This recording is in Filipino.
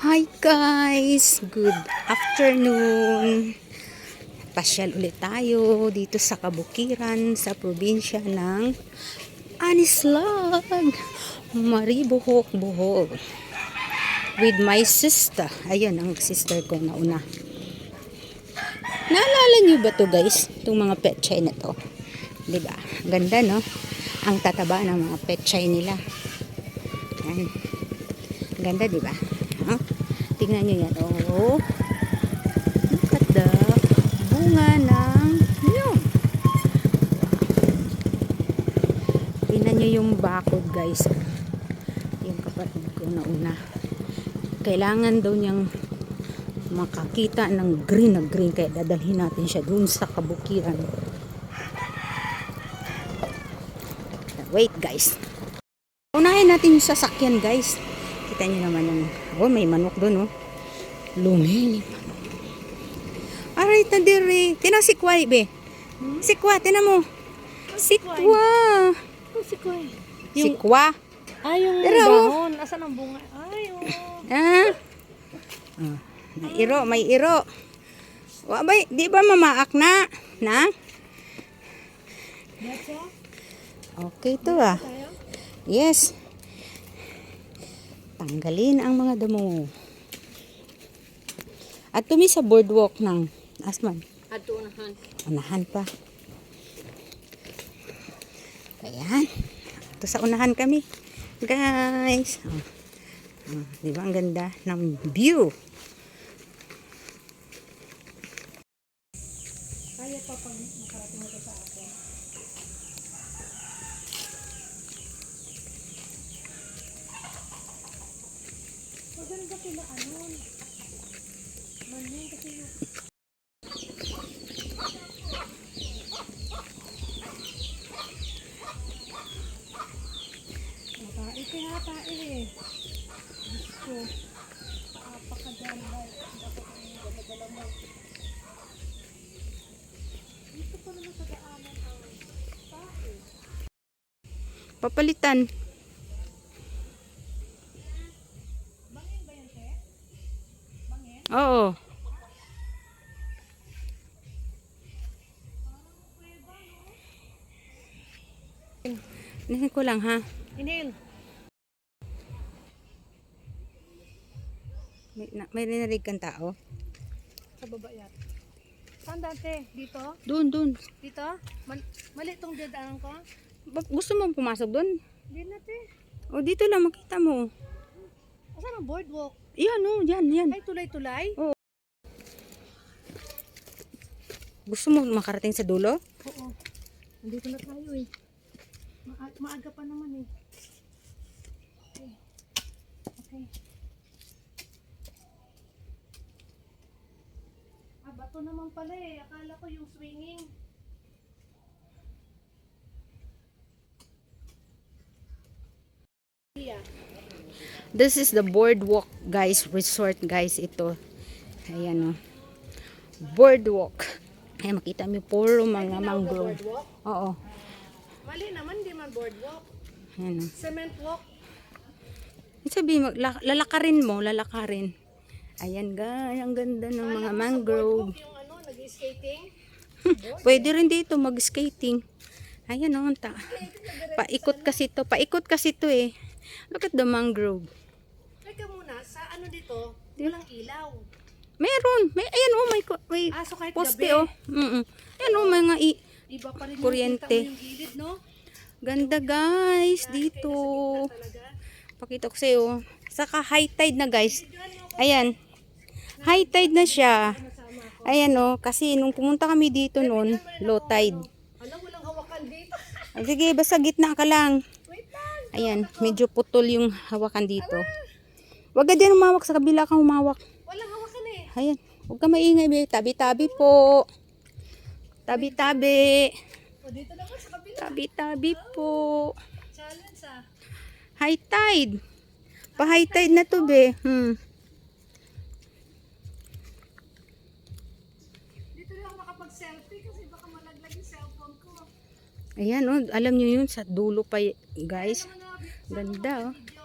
Hi guys! Good afternoon! Pasyal ulit tayo dito sa Kabukiran sa probinsya ng Anislag, Maribuhok-Buhok with my sister. Ayun ang sister ko na una. Naalala niyo ba to guys? Itong mga petchay na to. 'Di ba? Ganda no? Ang tataba ng mga petchay nila. Yan. Ganda 'di ba? Tingnan niyo yan. Oh. Look at the bunga ng yun. Tingnan niyo yung bakod guys. Yung kapatid ko na una. Kailangan daw niyang makakita ng green na green kaya dadalhin natin siya dun sa kabukiran. Wait guys. Unahin natin yung sasakyan guys. Kita niyo naman yung, oh may manok dun oh. Manok. Aray ta dire. Tina si Kwai be. Si Kwa, tina mo. Si Kwa. Oh, si Koy. Si Kwa. Ay, yung Pero, oh. dahon. Asan ang bunga? Ay, oh. Ah. Ah, may iro, may iro. Wa ba, di ba mamaak na? Na? Okay to ah. Yes. Tanggalin ang mga damo. At tumi sa boardwalk ng Asman. Ato unahan. Unahan pa. Ayan. Ito sa unahan kami. Guys. Oh. Oh, di ba ang ganda ng view? Kaya pa pag makarating ito sa akin. Sila ano. Manin kasi yung... Matae kaya tae eh. Diyos ko. Napakaganda. Dapat ang dala mo. Dito pa naman sa daanan ang tae. Papalitan. Oo. Nihin ko lang ha. Inil. May, na, may narinig kang tao. Sa baba yan. Saan dati? Dito? Doon, doon. Dito? Mal mali itong dadaanan ko? Ba- Gusto mo pumasok doon? Hindi na, te. O dito lang makita mo. Asan ang boardwalk? Yan o, yan, yan. Ay, tulay-tulay? Gusto mo makarating sa dulo? Oo. Nandito na tayo eh. Ma- maaga pa naman eh. Okay. Okay. Ah, bato naman pala eh. Akala ko yung swinging. This is the boardwalk guys, resort guys ito. Ayan o. Boardwalk. Ay makita mo puro mga mangrove. Oo. Mali naman, di man boardwalk. Ayan o. Cement walk. Sabi mo, la- lalakarin mo, lalakarin. Ayan guys, ang ganda ng mga mangrove. Yung ano, nag-skating. Pwede rin dito mag-skating. Ayan o, ta. Paikot kasi to. Paikot kasi to eh. Look at the mangrove. Sa ano dito, walang ilaw. Meron. May, ayan o, may, may Ah, so kahit poste gabi, o. Mm Ayan o, mga i- iba pa rin yung Kuryente. yung gilid, no? Ganda guys, dito. Talaga. Pakita ko sa'yo. Saka high tide na guys. Ayan. High tide na siya. Ayan o, kasi nung pumunta kami dito noon, low tide. Alam, walang hawakan dito. Sige, basta gitna ka lang. Ayan, medyo putol yung hawakan dito. Huwag ka din humawak sa kabila kang humawak. Walang hawakan eh. Ayan, huwag ka maingay. be. Tabi-tabi po. Tabi-tabi. Dito naman sa kabila. Tabi-tabi po. Challenge ah. High tide. Pa high tide na to be. Hmm. Dito lang ako makapag-selfie kasi baka malaglag yung cellphone ko. Ayan oh, alam niyo yun sa dulo pa guys. Ganda oh.